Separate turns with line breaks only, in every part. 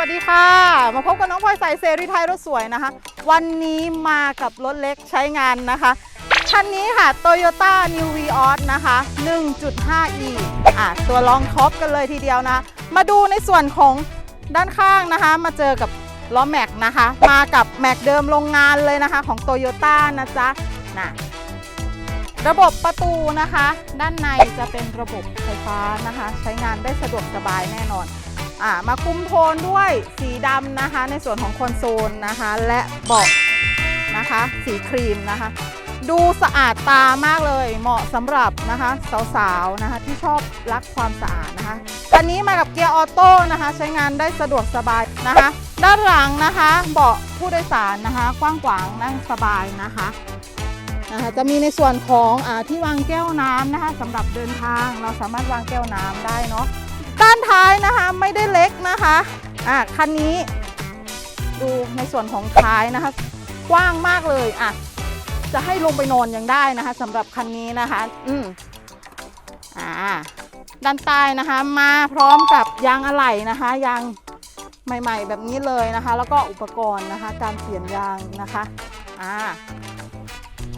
วัสดีค่ะ มาพบกับน้องพลอยใส่เซรีไทยรถสวยนะคะ วันนี้มากับรถเล็กใช้งานนะคะ คันนี้ค่ะ Toyota New Vios นะคะ 1.5e อะตัวรองท็อปกันเลยทีเดียวนะ มาดูในส่วนของด้านข้างนะคะ มาเจอกับล้อแม็กนะคะ มากับแม็กเดิมโรงงานเลยนะคะของ Toyota นะจ๊ะนะระบบประตูนะคะ ด้านในจะเป็นระบบไฟฟ้านะคะ ใช้งานได้สะดวกสบายแน่นอน อ่ามาคุมโทนด้วยสีดำนะคะ ในส่วนของคอนโซลนะคะ และเบาะนะคะ สีครีมนะคะ ดูสะอาดตามากเลยเหมาะสำหรับนะคะสาวๆนะคะที่ชอบรักความสะอาดนะคะคันนี้มากับเกียร์ออโต้นะคะ ใช้งานได้สะดวกสบายนะคะ ด้านหลังนะคะเบาะผู้โดยสารนะคะ กว้างขวางนั่งสบายนะคะนะคะจะมีในส่วนของอาที่วางแก้วน้ำนะคะสำหรับเดินทางเราสามารถวางแก้วน้ำได้เนาะ ด้านท้ายนะคะไม่ได้เล็กนะคะอะคันนี้ ดูในส่วนของท้ายนะคะ กว้างมากเลยอะจะให้ลงไปนอนยังได้นะคะสำหรับคันนี้นะคะ อืมอ่าด้านใต้นะคะ มาพร้อมกับยางอะไหล่นะคะยางใหม่ ๆ แบบนี้เลยนะคะ แล้วก็อุปกรณ์นะคะ การเปลี่ยนยางนะคะอ่า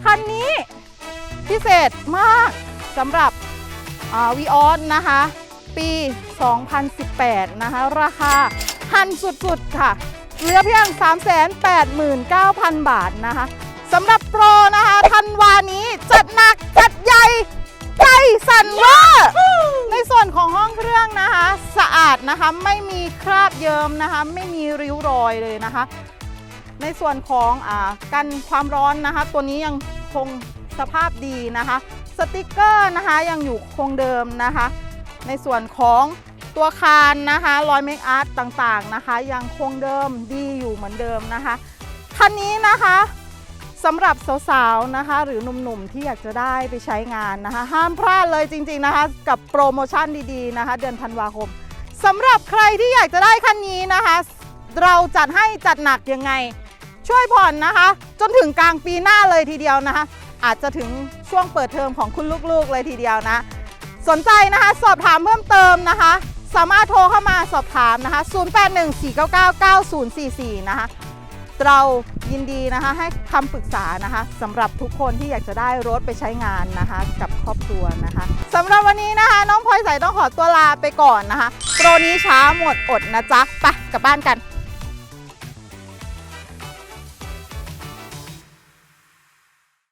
คันนี้พิเศษมากสำหรับวีออสนะคะ ปี 2018 นะคะ ราคาหันสุดๆค่ะ เหลือเพียง 389,000 บาทนะคะสำหรับโปรนะคะธันวานี้จัดหนักจัดใหญ่ใจสั่นเว่าในส่วนของห้องเครื่องนะคะ สะอาดนะคะไม่มีคราบเยิมนะคะ ไม่มีริ้วรอยเลยนะคะ ในส่วนของอกันความร้อนนะคะ ตัวนี้ยังคงสภาพดีนะคะ สติกเกอร์นะคะยังอยู่คงเดิมนะคะ ในส่วนของตัวคานนะคะรอยเมคอาร์ตต่างๆนะคะ ยังคงเดิมดีอยู่เหมือนเดิมนะคะคันนี้นะคะสำหรับสาวๆนะคะ หรือหนุ่มๆที่อยากจะได้ไปใช้งานนะคะ ห้ามพลาดเลยจริง ๆนะคะ กับโปรโมชั่นดีๆนะคะ เดือนธันวาคมสำหรับใครที่อยากจะได้คันนี้นะคะ เราจัดให้จัดหนักยังไง ช่วยผ่อนนะคะ จนถึงกลางปีหน้าเลยทีเดียวนะคะ อาจจะถึงช่วงเปิดเทอมของคุณลูกๆเลยทีเดียวนะ สนใจนะคะสอบถามเพิ่มเติมนะคะ สามารถโทรเข้ามาสอบถามนะคะ 0814999044 นะคะ เรายินดีนะคะให้คำปรึกษานะคะสำหรับทุกคนที่อยากจะได้รถไปใช้งานนะคะ กับครอบครัวนะคะสำหรับวันนี้นะคะ น้องพลอยใสต้องขอตัวลาไปก่อนนะคะ โปรนี้ช้าหมดอดนะจ๊ะไปกลับบ้านกัน